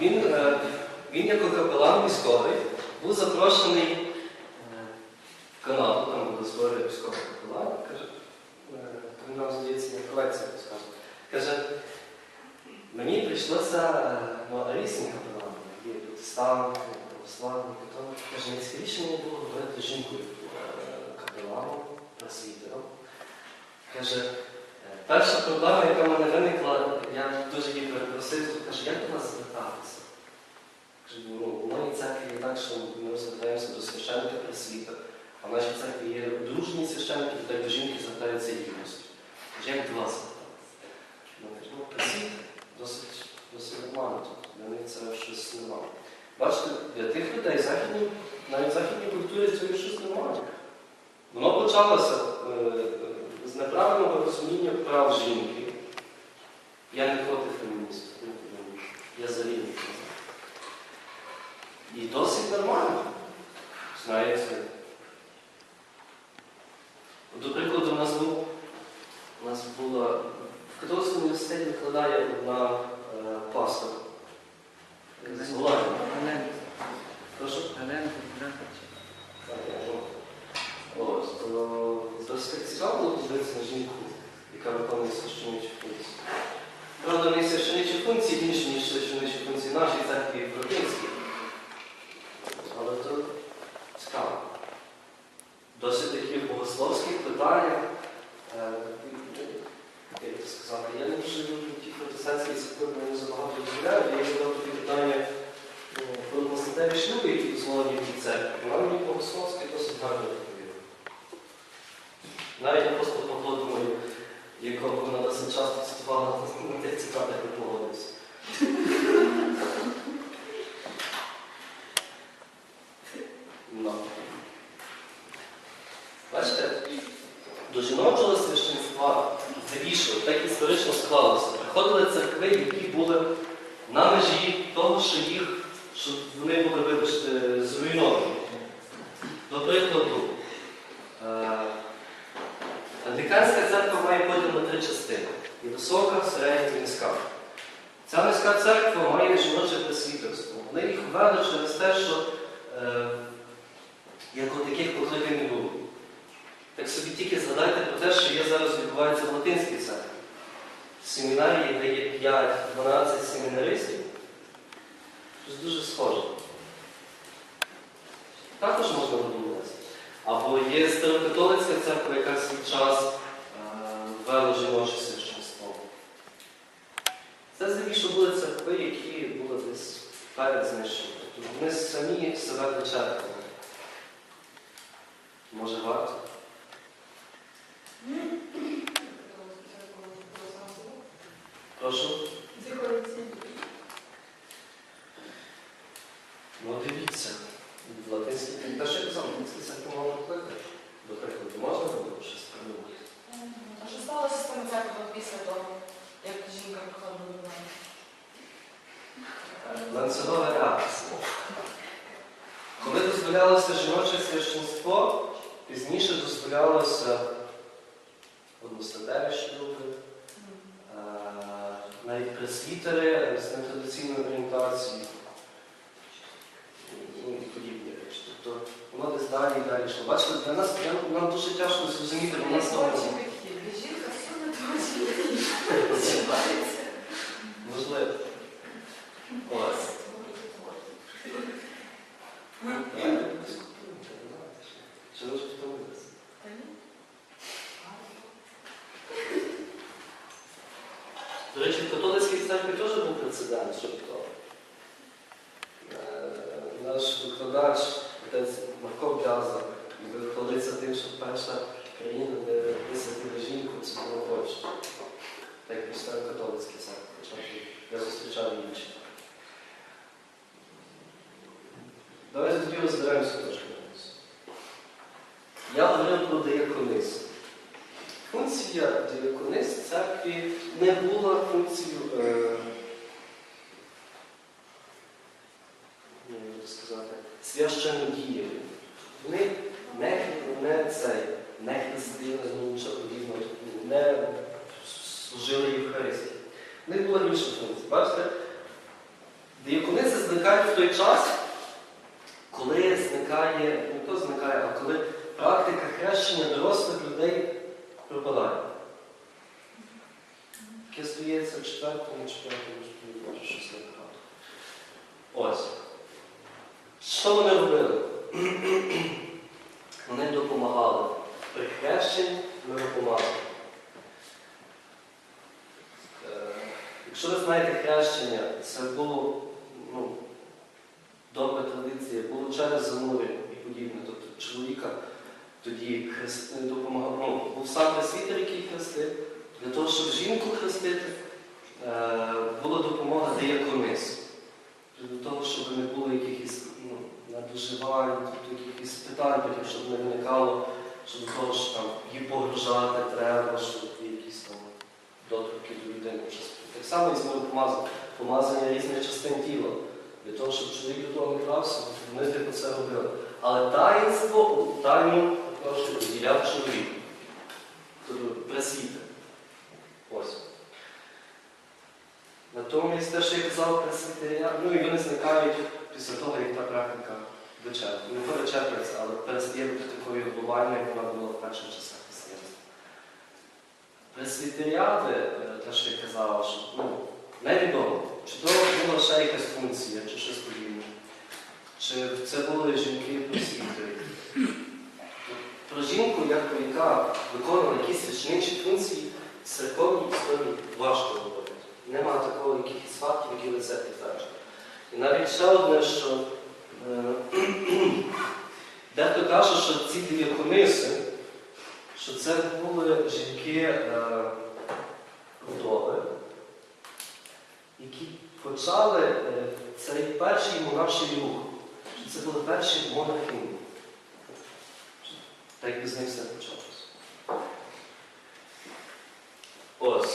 він, е, він як капелан військовий був запрошений е, в Канаду, там були збори військових капеланів, каже, е, нам здається, колекція розказує. Каже, мені прийшлося різні капелани, є протестанти, православні, католики. Каже, найцікавіше мені було говорити жінкою капеланом, просвітером. Каже, перша проблема, яка в мене виникла, я дуже її перепросив, каже, як до вас звертатися? Каже, ну, у моїй церкві є так, що ми звертаємося до священника просвіта, а в нашій церкві є дружні священники, які до жінки звертаються рівністю. Каже, як до вас звертатися? Ну, каже, ну, просвіт досить, досить нормально тут, для них це щось нормально. Бачите, для тих людей західні, навіть західній культурі це щось нормальне. Воно почалося е, з неправильного розуміння прав жінки. Я не проти феміністів, я за рівність. І досить нормально. Знаєте. До прикладу, у нас був, у нас була в католицькому університеті викладає одна е, пастор з Голландії. Галенко. Прошу. Галенко, Драхач. Так, я жовтий. Ось, то досить цікаво було подивитися на жінку, яка виконує священичі функції. Правда, не священичі функції більше, ніж священичі функції нашій церкві європейській. Але то цікаво. Досить такі богословські питання. Е, Як це сказати, я не дуже люблю ті протестантські церкви, мені забагато дозволяю, я задав такі питання ну, про одностатеві шлюби, які дозволені в церкві. Вона мені богословське досить гарно відповіла. Навіть апостол Павло, думаю, якого вона досить часто цитувала на тих цитатах не погодився. Ну. Бачите, до жіночого священства цивіше, так історично склалося. Приходили церкви, які були на межі того, що їх, що вони були, вибачте, зруйновані. До прикладу, е, Англіканська церква має поділ на три частини. Є висока, середня і низька. Ця низька церква має жіноче пресвітерство. Вони їх ввели через те, що е, як от таких покликань не було. Так собі тільки згадайте про те, що є зараз відбувається в Латинській церкві. Семінарії, де є 5-12 семінаристів, щось дуже схоже. Також можна подумати. Або є старокатолицька церква, яка свій час е, ввела жіноче священство. Це здебільшого були церкви, які були десь перед знищенням. Тобто вони самі себе вичерпали. Може варто? Прошу. Ну дивіться, в латинській те, що казав, латинській церкві мало кликати. До прикладу, можна було щось придумати? А що сталося з тими церквами після того, як жінка приходила до мене? Ланцюгова реакція. Коли дозволялося жіноче священство, пізніше дозволялося одностатеві шлюби, навіть пресвітери з нетрадиційною орієнтацією ну, і подібні речі. Тобто воно десь далі і далі йшло. Бачите, для нас для- нам дуже тяжко зрозуміти, бо нас того Жінка всюди точно можливо. Ось ви вже втомилися? До речі, в католицькій церкві теж був прецедент того. Е, Наш викладач, отець Марко Бяза, хвалиться тим, що перша країна, де висадили жінку, це була Польща. Так як і католицькі церкви, хоча я зустрічав інші. Давайте тоді розберемося трошки. Я говорив про дияконис. Функція дияконис в церкві не була функцією, е, ну, як би сказати, священнодією. Вони не, не цей, не хрестили, ну, нічого не служили Євхаристії. В них була інша функція. Бачите, Диякониси зникають в той час, коли зникає, не то зникає, а коли практика хрещення дорослих людей пропадає. Яке здається в четвертому, четвертому, може щось не правда. Ось. Що вони робили? Вони допомагали. При хрещенні ми допомагали. Е, Якщо ви знаєте хрещення, це було ну, добра традиція, було через замови і подібне. Тобто чоловіка тоді хрест... допомагав, ну, був сам пресвітер, який хрестив. Для того, щоб жінку хрестити, е, була допомога дияконис. Для того, щоб не було якихось ну, надлеживань, тобто якихось питань, потім, щоб не виникало, що до того, що там її погружати треба, щоб якісь там доторки до людини. Так само і з моїм помазанням. Помазання різних частин тіла. Для того, щоб чоловік до того не крався, вони типу це робили. Але таїнство у тайну поділяв чоловік. Тобто пресвітер. Ось. Натомість те, що я казав пресвітеря, ну і вони зникають після того, як та практика вичерпується. Не вичерпується, але перестає бути такою глобальною, як вона була в перших часах християнства. Пресвітеріати, е, те, що я казав, що ну, невідомо, чи то була ще якась функція, чи щось подібне. Чи це були жінки просвітері. Про жінку, як яка виконувала якісь священичі функції, церковній історії важко говорити. Нема такого якихось фактів, які ви це підтверджують. І навіть ще одне, що е, дехто каже, що ці діякониси, що це були жінки е, вдови, які почали е, цей перший монаший рух. Що це були перші монахині. Так би з них все почалося. Ось.